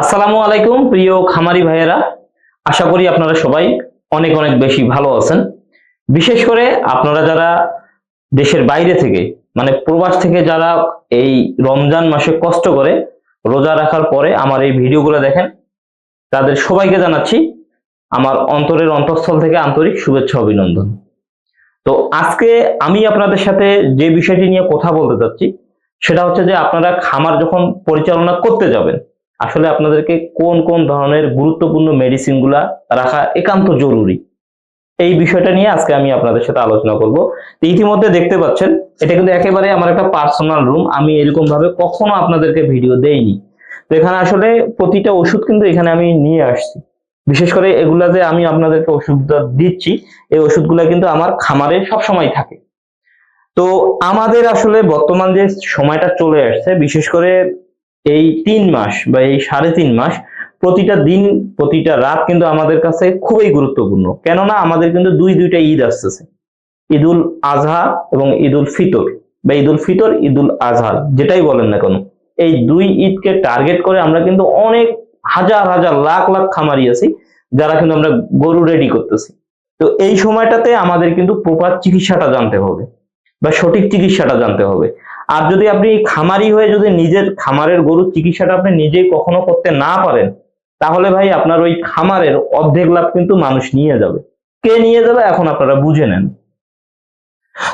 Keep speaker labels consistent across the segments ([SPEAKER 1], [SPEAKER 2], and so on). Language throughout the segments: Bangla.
[SPEAKER 1] আসসালামু আলাইকুম প্রিয় খামারি ভাইয়েরা। আশা করি আপনারা সবাই অনেক অনেক বেশি ভালো আছেন। বিশেষ করে আপনারা যারা দেশের বাইরে থেকে মানে প্রবাস থেকে যারা এই রমজান মাসে কষ্ট করে রোজা রাখার পরে আমার এই ভিডিওগুলো দেখেন, তাদের সবাইকে জানাচ্ছি আমার অন্তরের অন্তঃস্থল থেকে আন্তরিক শুভেচ্ছা অভিনন্দন। তো আজকে আমি আপনাদের সাথে যে বিষয়টি নিয়ে কথা বলতে চাচ্ছি, সেটা হচ্ছে যে আপনারা খামার যখন পরিচালনা করতে যাবেন আসলে আপনাদেরকে কোন কোন ধরনের গুরুত্বপূর্ণ মেডিসিনগুলা রাখা একান্ত জরুরি? এই বিষয়টা নিয়ে আজকে আমি আপনাদের সাথে আলোচনা করব। ইতিমধ্যে দেখতে পাচ্ছেন, এটা কিন্তু একেবারে আমার একটা পার্সোনাল রুম আমি এরকম ভাবে কখনো আপনাদেরকে ভিডিও দেইনি। তো এখানে আসলে প্রতিটা ওষুধ কিন্তু এখানে আমি নিয়ে আসছি। বিশেষ করে এগুলা যে আমি আপনাদেরকে ওষুধটা দিচ্ছি, এই ওষুধগুলা কিন্তু আমার খামারে সব সময় থাকে। তো আমাদের আসলে বর্তমান যে সময়টা চলে আসছে, বিশেষ করে এই তিন মাস বা এই সাড়ে তিন মাস প্রতিটা দিন, প্রতিটা রাত কিন্তু আমাদের কাছে খুবই গুরুত্বপূর্ণ। কেননা আমাদের কিন্তু দুই, দুইটা ঈদ আসতেছে। ঈদুল আজহা এবং ঈদুল ফিতর। বা ঈদুল ফিতর, ঈদুল আজহা, যেটাই বলেন না কেন। এই দুই ঈদকে টার্গেট করে আমরা কিন্তু অনেক হাজার হাজার, লাখ লাখ খামারি আছি, যারা কিন্তু আমরা গরু রেডি করতেছি। তো এই সময়টাতে আমাদের কিন্তু প্রপার চিকিৎসাটা জানতে হবে বা সঠিক চিকিৎসাটা জানতে হবে। আর যদি আপনি খামারি হয়ে যদি নিজের খামারের গরুর চিকিৎসাটা আপনি নিজেই কখনো করতে না পারেন, তাহলে ভাই আপনার ওই খামারের অর্ধেক লাভ কিন্তু মানুষ নিয়ে যাবে। কে নিয়ে যাবে এখন আপনারা বুঝে নেন।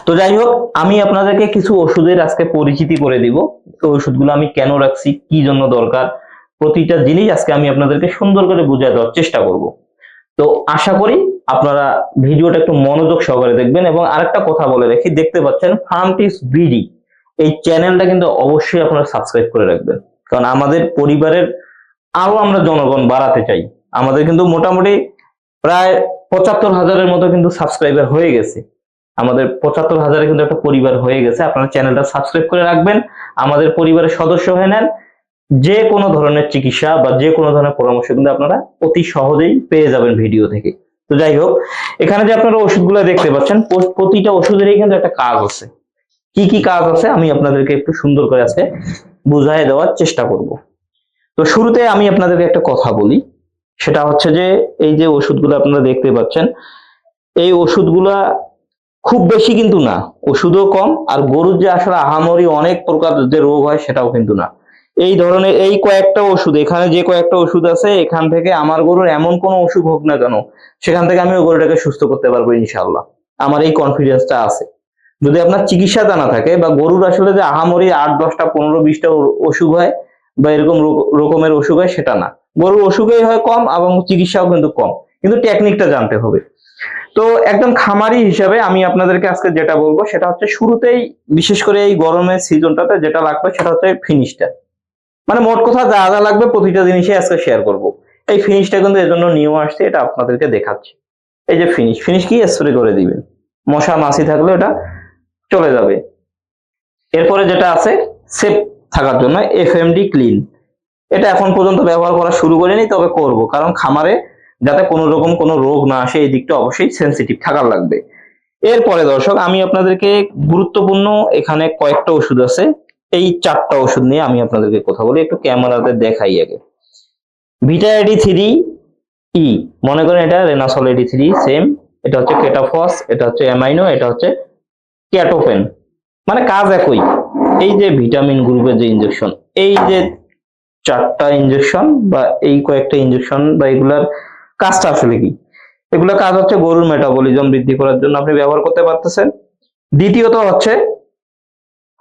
[SPEAKER 1] তো যাই হোক, আমি আপনাদেরকে কিছু ওষুধের আজকে পরিচিতি করে দিব। তো ওষুধগুলো আমি কেন রাখছি, কি জন্য দরকার, প্রতিটা জিনিস আজকে আমি আপনাদেরকে সুন্দর করে বুঝিয়ে দেওয়ার চেষ্টা করব। তো আশা করি আপনারা ভিডিওটা একটু মনোযোগ সহকারে দেখবেন এবং আরেকটা কথা বলে রাখি, দেখতে পাচ্ছেন ফার্মটিস বিডি এই চ্যানেলটা কিন্তু অবশ্যই আপনারা সাবস্ক্রাইব করে রাখবেন। কারণ আমাদের পরিবারের আরও আমরা জনগণ বাড়াতে চাই। আমাদের কিন্তু মোটামুটি প্রায় পঁচাত্তর হাজারের মতো কিন্তু সাবস্ক্রাইবার হয়ে গেছে। আমাদের পঁচাত্তর হাজারে কিন্তু একটা পরিবার হয়ে গেছে। আপনারা চ্যানেলটা সাবস্ক্রাইব করে রাখবেন। আমাদের পরিবারের সদস্য হয়ে নেন। যে কোনো ধরনের চিকিৎসা বা যে কোনো ধরনের পরামর্শ কিন্তু আপনারা অতি সহজেই পেয়ে যাবেন ভিডিও থেকে। তো যাই হোক, এখানে যে আপনারা ওষুধগুলো দেখতে পাচ্ছেন, প্রতিটা ওষুধেরই কিন্তু একটা কাজ আছে। কি কি কাজ আছে আমি আপনাদেরকে একটু সুন্দর করে আছে বুঝাই দেওয়ার চেষ্টা করব। তো শুরুতে আমি আপনাদেরকে একটা কথা বলি। সেটা হচ্ছে যে, এই যে ওষুধগুলো আপনারা দেখতে পাচ্ছেন, এই ওষুধগুলা খুব বেশি কিন্তু না। ওষুধও কম, আর গরুর যে আসলে আহামরি অনেক প্রকার যে রোগ হয় সেটাও কিন্তু না। এই ধরনের এই কয়েকটা ওষুধ, এখানে যে কয়েকটা ওষুধ আছে, এখান থেকে আমার গরুর এমন কোনো অসুখ হোক না কেন, সেখান থেকে আমি ওই গরুটাকে সুস্থ করতে পারব ইনশাল্লাহ আমার এই কনফিডেন্সটা আছে। যদি আপনার চিকিৎসা জানা থাকে বা গরুর আসলে যে আহামরি আট, দশটা, পনেরো, বিশটা অসুখ হয় বা এরকম রকমের অসুখ হয়, সেটা না। গরুর অসুখই হয় কম এবং চিকিৎসাও কিন্তু কম। কিন্তু টেকনিকটা জানতে হবে। তো একদম খামারি হিসাবে আমি আপনাদেরকে আজকে যেটা বলব, সেটা হচ্ছে শুরুতেই বিশেষ করে এই গরমের সিজনটাতে যেটা লাগবে, সেটা হচ্ছে ফিনিশটা মানে মোট কথা যা যা লাগবে প্রতিটা জিনিসই আজকে শেয়ার করব। এই ফিনিশটা কিন্তু এজন্য নিয়েও আসছে, এটা আপনাদেরকে দেখাচ্ছি। এই যে ফিনিশ ফিনিশ কি? স্প্রে করে দিবেন। মশা, মাছি থাকলে এটা চলে যাবে। এরপরে যেটা আছে সেফ থাকার জন্য এফএমডি ক্লিন এটা এখন পর্যন্ত ব্যবহার করা শুরু করিনি তবে করব। কারণ খামারে যাতে কোনো রকম কোনো রোগ না আসে, এই দিকটা অবশ্যই সেন্সিটিভ থাকার লাগবে। এরপরে দর্শক, আমি আপনাদেরকে গুরুত্বপূর্ণ এখানে কয়েকটা ওষুধ আছে। এই চারটা ওষুধ নিয়ে আমি আপনাদেরকে কথা বলি, একটু ক্যামেরাতে দেখাই আগে। ভিটা এডি থ্রি ই মনে করেন এটা রেনাসল এডি থ্রি সেম এটা হচ্ছে কেটাফস এটা হচ্ছে অ্যামাইনো এটা হচ্ছে ক্যাটোফেন মানে কাজ একই। এই যে ভিটামিন গ্রুপের যে ইনজেকশন এই যে চারটা ইনজেকশন বা এই কয়েকটা ইনজেকশন বা এগুলার কাজটা আসলে কি? এগুলো কাজ হচ্ছে গরুর মেটাবলিজম বৃদ্ধি করার জন্য আপনি ব্যবহার করতে পারতেছেন। দ্বিতীয়ত হচ্ছে,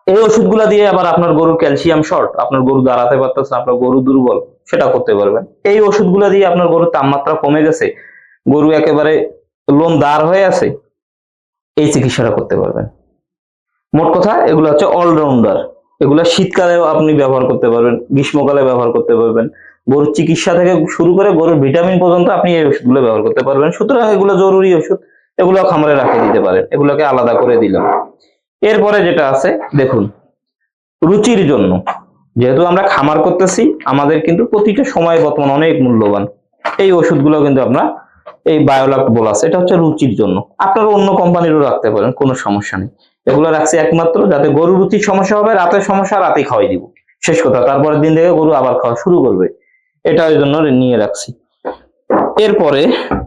[SPEAKER 1] এই ওষুধগুলা দিয়ে আবার আপনার গরুর ক্যালসিয়াম শর্ট আপনার গরু দাঁড়াতে পারতেছে আপনার গরু দুর্বল, সেটা করতে পারবেন। এই ওষুধগুলো দিয়ে আপনার গরুর তাপমাত্রা কমে গেছে, গরু একেবারে লোম দাঁড় হয়ে আছে, এই চিকিৎসাটা করতে পারবেন। মোট কথা, এগুলো হচ্ছে অলরাউন্ডার এগুলো শীতকালেও আপনি ব্যবহার করতে পারবেন, গ্রীষ্মকালে ব্যবহার করতে পারবেন। গরুর চিকিৎসা থেকে শুরু করে গরুর ভিটামিন পর্যন্ত আপনি এই ওষুধগুলো ব্যবহার করতে পারবেন। সুতরাং এগুলো জরুরি ওষুধ, এগুলো খামারে রাখে দিতে পারেন। এগুলোকে আলাদা করে দিলাম। এরপরে যেটা আছে, দেখুন, রুচির জন্য। যেহেতু আমরা খামার করতেছি, আমাদের কিন্তু প্রতিটা সময় বর্তমান অনেক মূল্যবান। এই ওষুধগুলো কিন্তু আমরা, এই বায়োলাক বলাস এটা হচ্ছে রুচির জন্য। আপনারা অন্য কোম্পানিরও রাখতে পারেন, কোনো সমস্যা নেই। এগুলো রাখছি একমাত্র যাতে গরু রুচির সমস্যা হবে, রাতের সমস্যা রাতে খাওয়াই দিব। শেষ কথা, তারপরের দিন থেকে গরু আবার খাওয়া শুরু করবে। এটা ওই জন্য নিয়ে রাখছি। এরপরে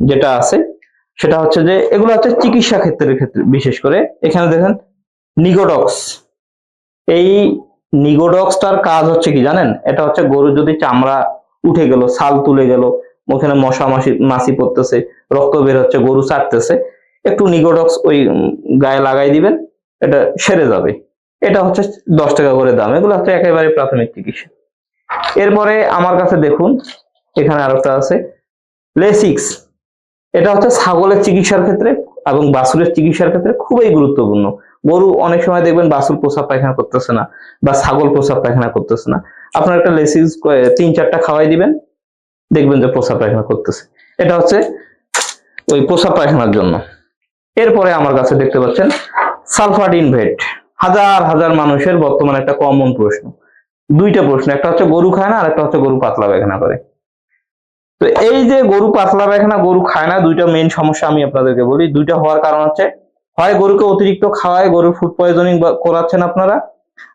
[SPEAKER 1] যেটা আছে, সেটা হচ্ছে যে এগুলো হচ্ছে চিকিৎসা ক্ষেত্রের ক্ষেত্রে, বিশেষ করে এখানে দেখেন নিগোডক্স। এই নিগোডক্সটার কাজ হচ্ছে কি জানেন? এটা হচ্ছে গরু যদি চামড়া উঠে গেল, ছাল তুলে গেল, ওখানে মশা মাসি মাছি পড়তেছে, রক্ত বের হচ্ছে, গরু চাটতেছে একটু নিগোডক্স ওই গায়ে লাগাই দিবেন এটা সেরে যাবে। এটা হচ্ছে দশ টাকা করে দাম। এগুলো হচ্ছে একেবারে প্রাথমিক চিকিৎসা। এরপরে আমার কাছে দেখুন, এখানে আর একটা আছে, লেসিক্স। এটা হচ্ছে ছাগলের চিকিৎসার ক্ষেত্রে এবং বাছুরের চিকিৎসার ক্ষেত্রে খুবই গুরুত্বপূর্ণ। গরু অনেক সময় দেখবেন বাছুর প্রসাব পায়খানা করতেছে না বা ছাগল প্রসাব পায়খানা করতেছে না। আপনার একটা লেসিক্স তিন, চারটা খাওয়াই দিবেন, দেখবেন যে প্রসাব পায়খানা করতেছে। এটা হচ্ছে ওই প্রসাব পায়খানার জন্য। এরপরে আমার কাছে দেখতে পাচ্ছেন সালফার ইনভেট। হাজার হাজার মানুষের বর্তমানে একটা কমন প্রশ্ন। দুইটা প্রশ্ন, একটা হচ্ছে গরু খায় না আর একটা হচ্ছে গরু পাতলা পায়খানা করে। তো এই যে গরু পাতলা পায়খানা গরু খায় না, দুইটা মেইন সমস্যা আমি আপনাদেরকে বলি। দুইটা হওয়ার কারণ হচ্ছে, হয় গরুকে অতিরিক্ত খাওয়ায় গরুর ফুড পয়জনিং করাচ্ছেন আপনারা,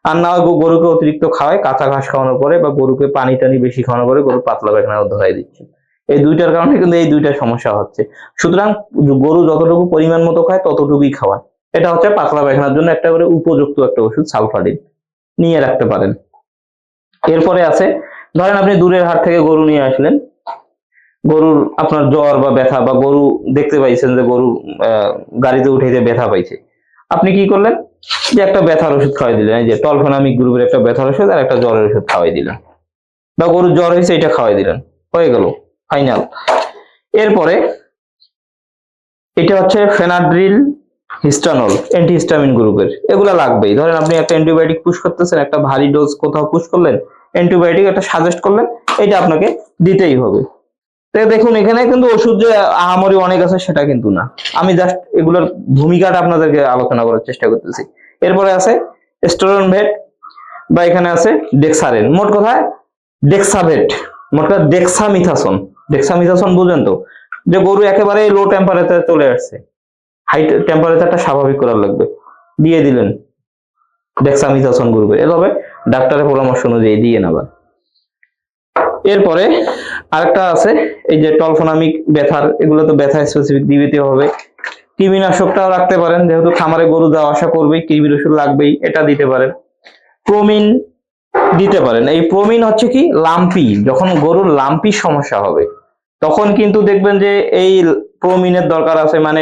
[SPEAKER 1] আর না গরুকে অতিরিক্ত খাওয়ায়, কাঁচা ঘাস খাওয়ানোর পরে বা গরুকে পানি টানি বেশি খাওয়ানোর পরে গরু পাতলা পায়খানা ধরাই দিচ্ছেন এই দুইটার কারণে কিন্তু এই দুইটা সমস্যা হচ্ছে। সুতরাং গরু যতটুকু পরিমাণ মতো খায়, ততটুকুই খাওয়ায়। এটা হচ্ছে পাতলা পায়খানার জন্য একটা করে উপযুক্ত একটা ওষুধ সালফাডিন নিয়ে রাখতে পারেন। এরপরে আছে, ধরেন আপনি দূরের হাট থেকে গরু নিয়ে আসলেন। গরুর আপনার জ্বর বা ব্যথা বা গরু দেখতে পাইছেন যে গরু গাড়িতে উঠে যে ব্যথা পাইছে। আপনি কি করলেন? যে একটা ব্যথার ওষুধ খাওয়াই দিলেন। এই যে টলফোনামিক গ্রুপের একটা ব্যথার ওষুধ আর একটা জ্বরের ওষুধ খাওয়াই দিলেন। বা গরুর জ্বর হয়েছে এটা খাওয়াই দিলেন। হয়ে গেল, ফাইনাল। এরপরে, এটা হচ্ছে ফেনাড্রিল হিস্টানল অ্যান্টিহিস্টামিন গ্রুপের। এগুলা লাগবেই। ধরেন আপনি একটা অ্যান্টিবায়োটিক পুশ করতেছেন, একটা ভারী ডোজ কোথাও পুশ করলেন অ্যান্টিবায়োটিক একটা সাজেস্ট করলেন, এটা আপনাকে দিতেই হবে। দেখুন, এখানে কিন্তু ওষুধ যে আহামরি অনেক আছে, সেটা কিন্তু না। আমি জাস্ট এগুলোর ভূমিকাটা আপনাদেরকে আলোচনা করার চেষ্টা করতেছি। এরপরে আছে স্টোরন ভেট বা এখানে আছে ডেক্সারেন মোট কথায় ডেক্সাভেট মোট কথা ডেক্সামিথাসন ডেক্সামিথাসন বুঝেন তো? যে গরু একেবারে লো টেম্পারেচারে চলে আসছে। হাই টেম্পারেচারটা স্বাভাবিক করার লাগবে। দিয়ে দিলেন। ডেক্সামিথাসন গ্রুপে এভাবে ডাক্তারের পরামর্শ অনুযায়ী দিয়ে নেবেন এরপরে আরেকটা আছে, এই যে টলফোনামিক ব্যথার, এগুলো তো ব্যথা স্পেসিফিক দিতে হবে। কৃমিনাশকটাও রাখতে পারেন, যেহেতু খামারে গরু যাওয়া আসা করবেই, কৃমির ওষুধ লাগবেই, এটা দিতে পারেন। প্রোমিন দিতে পারেন। এই প্রোমিন হচ্ছে কি? লাম্পি। যখন গরুর লাম্পি সমস্যা হবে, তখন কিন্তু দেখবেন যে এই প্রোমিনের দরকার আছে মানে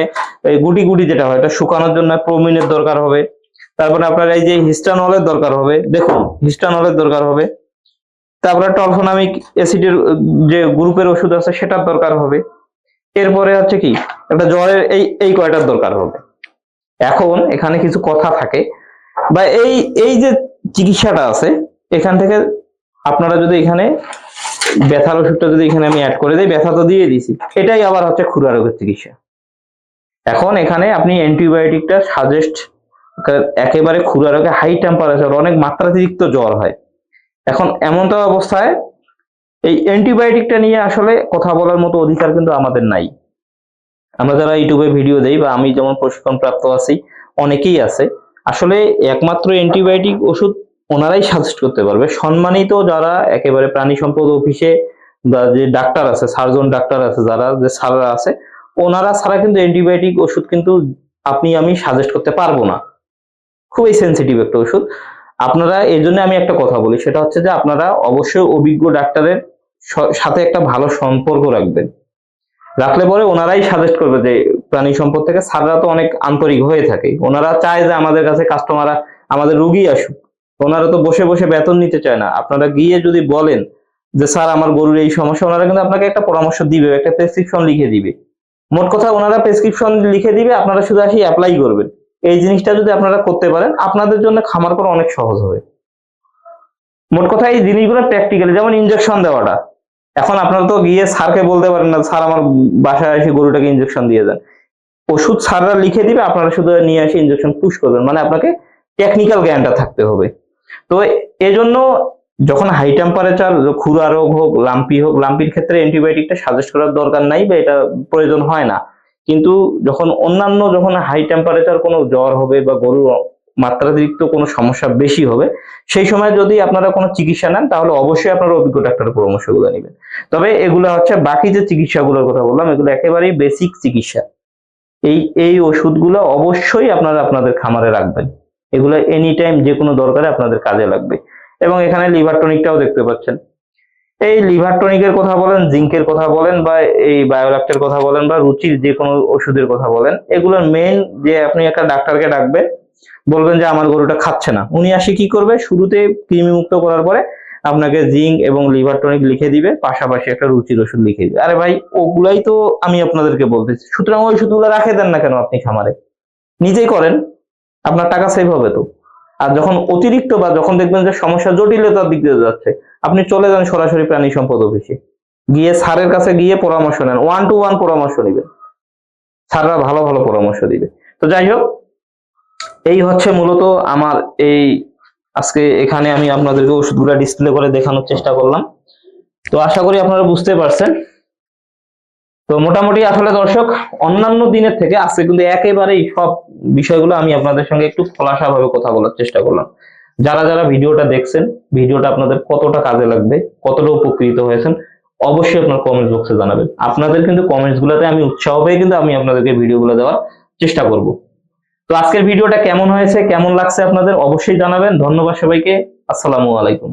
[SPEAKER 1] গুটি গুটি যেটা হয়, এটা শুকানোর জন্য প্রোমিনের দরকার হবে। তারপরে আপনার এই যে হিস্টানলের দরকার হবে, দেখুন হিস্টানলের দরকার হবে। তারপরে টলফোনামিক অ্যাসিডের যে গ্রুপের ওষুধ আছে, সেটার দরকার হবে। এরপরে হচ্ছে কি, একটা জ্বরের এই এই কয়টার দরকার হবে। এখন এখানে কিছু কথা থাকে। বা এই এই যে চিকিৎসাটা আছে, এখান থেকে আপনারা যদি এখানে ব্যথার ওষুধটা যদি এখানে আমি অ্যাড করে দিই, ব্যথা তো দিয়ে দিছি এটাই আবার হচ্ছে খুরা রোগের চিকিৎসা। এখন এখানে আপনি অ্যান্টিবায়োটিকটা সাজেস্ট একেবারে খুরা রোগে হাই টেম্পারেচার অনেক মাত্রাতিরিক্ত জ্বর হয়। এখন এমনটা অবস্থায়, এই অ্যান্টিবায়োটিকটা নিয়ে আসলে কথা বলার মতো অধিকার কিন্তু আমাদের নাই। আমরা যারা ইউটিউবে ভিডিও দেই বা আমি যেমন প্রশিক্ষণ প্রাপ্ত আছি, অনেকেই আছে। আসলে একমাত্র অ্যান্টিবায়োটিক ওষুধ ওনারাই সাজেস্ট করতে পারবে। সম্মানিত যারা একেবারে প্রাণী সম্পদ অফিসে বা যে ডাক্তার আছে সার্জন ডাক্তার আছে যারা, যে স্যাররা আছে, ওনারা ছাড়া কিন্তু অ্যান্টিবায়োটিক ওষুধ কিন্তু আপনি, আমি সাজেস্ট করতে পারব না। খুবই সেনসিটিভ একটা ওষুধ। আপনারা এই জন্য আমি একটা কথা বলি, সেটা হচ্ছে যে আপনারা অবশ্যই অভিজ্ঞ ডাক্তারের সাথে একটা ভালো সম্পর্ক রাখবেন। রাখলে পরে ওনারাই সাজেস্ট করবে যে প্রাণী সম্পদ থেকে স্যাররা তো অনেক আন্তরিক হয়ে থাকে। ওনারা চায় যে আমাদের কাছে কাস্টমাররা আমাদের রুগী আসুক। ওনারা তো বসে বসে বেতন নিতে চায় না। আপনারা গিয়ে যদি বলেন যে, স্যার, আমার গরুর এই সমস্যা, ওনারা কিন্তু আপনাকে একটা পরামর্শ দিবে, একটা প্রেসক্রিপশন লিখে দিবে। মোট কথা ওনারা প্রেসক্রিপশন লিখে দিবে, আপনারা শুধু আসি অ্যাপ্লাই করবেন। এই জিনিসটা যদি আপনারা করতে পারেন, আপনাদের জন্য খামার করা অনেক সহজ হবে। মোট কথা এই জিনিসগুলো প্র্যাকটিক্যালি যেমন ইনজেকশন দেওয়াটা। এখন আপনারা তো গিয়ে স্যারকে বলতে পারেন না, স্যার, আমার বাসায় এসে গরুটাকে ইনজেকশন দিয়ে দেন। ওষুধ স্যাররা লিখে দিবে, আপনারা শুধু নিয়ে এসে ইনজেকশন পুশ করবেন। মানে আপনাকে টেকনিক্যাল জ্ঞানটা থাকতে হবে। তো এজন্য যখন হাই টেম্পারেচার খুরা রোগ হোক, লাম্পি হোক, লাম্পির ক্ষেত্রে অ্যান্টিবায়োটিকটা সাজেস্ট করার দরকার নাই বা এটা প্রয়োজন হয় না। কিন্তু যখন অন্যান্য যখন হাই টেম্পারেচার কোনো জ্বর হবে বা গরুর মাত্রাতিরিক্ত কোনো সমস্যা বেশি হবে, সেই সময় যদি আপনারা কোনো চিকিৎসা নেন, তাহলে অবশ্যই আপনারা অভিজ্ঞ ডাক্তারের পরামর্শগুলো নেবেন। তবে এগুলো হচ্ছে বাকি যে চিকিৎসাগুলোর কথা বললাম, এগুলো একেবারেই বেসিক চিকিৎসা। এই এই ওষুধগুলো অবশ্যই আপনারা আপনাদের খামারে রাখবেন। এগুলো এনি টাইম যে কোনো দরকারে আপনাদের কাজে লাগবে। এবং এখানে লিভার টনিকটাও দেখতে পাচ্ছেন। এই লিভার টনিকের কথা বলেন জিঙ্কের কথা বলেন, বা এই বায়োলাক্টের কথা বলেন, বা রুচির যে কোনো ওষুধের কথা বলেন, এগুলোর মেইন যে আপনি একটা ডাক্তারকে ডাকবেন, বলবেন যে আমার গরুটা খাচ্ছে না। উনি আসে কি করবে? শুরুতে কৃমি মুক্ত করার পরে আপনাকে জিঙ্ক এবং লিভার টনিক লিখে দিবে, পাশাপাশি একটা রুচির ওষুধ লিখে দিবে। আরে ভাই, ওগুলাই তো আমি আপনাদেরকে বলতেছি। সুতরাং ওই ওষুধগুলো রাখে দেন না কেন আপনি খামারে? নিজেই করেন। আপনার টাকা সেভ হবে তো। আর যখন অতিরিক্ত বা যখন দেখবেন যে সমস্যা জটিলতার দিক দিয়ে যাচ্ছে, আপনি চলে যান সরাসরি প্রাণী সম্পদ অফিসে। গিয়ে স্যারের কাছে গিয়ে পরামর্শ নেন ওয়ান টু ওয়ান পরামর্শ নেবেন। স্যাররা ভালো ভালো পরামর্শ দিবে। তো যাই হোক, এই হচ্ছে মূলত আমার এই আজকে এখানে আমি আপনাদেরকে ওষুধগুলো ডিসপ্লে করে দেখানোর চেষ্টা করলাম। তো আশা করি আপনারা বুঝতে পারছেন। তো মোটামুটি আসলে দর্শক, অন্যান্য দিনের থেকে আজকে কিন্তু একেবারেই সব বিষয়গুলো আমি আপনাদের সঙ্গে একটু খোলাসা ভাবে কথা বলার চেষ্টা করলাম। যারা যারা ভিডিওটা দেখছেন, ভিডিওটা আপনাদের কতটা কাজে লাগবে, কতটা উপকৃত হয়েছেন, অবশ্যই আপনার কমেন্ট বক্সে জানাবেন। আপনাদের কিন্তু কমেন্টস গুলোতে আমি উৎসাহ পেয়ে কিন্তু আমি আপনাদেরকে ভিডিওগুলো দেওয়ার চেষ্টা করব। তো আজকের ভিডিওটা কেমন হয়েছে, কেমন লাগছে আপনাদের, অবশ্যই জানাবেন। ধন্যবাদ সবাইকে। আসসালামু আলাইকুম।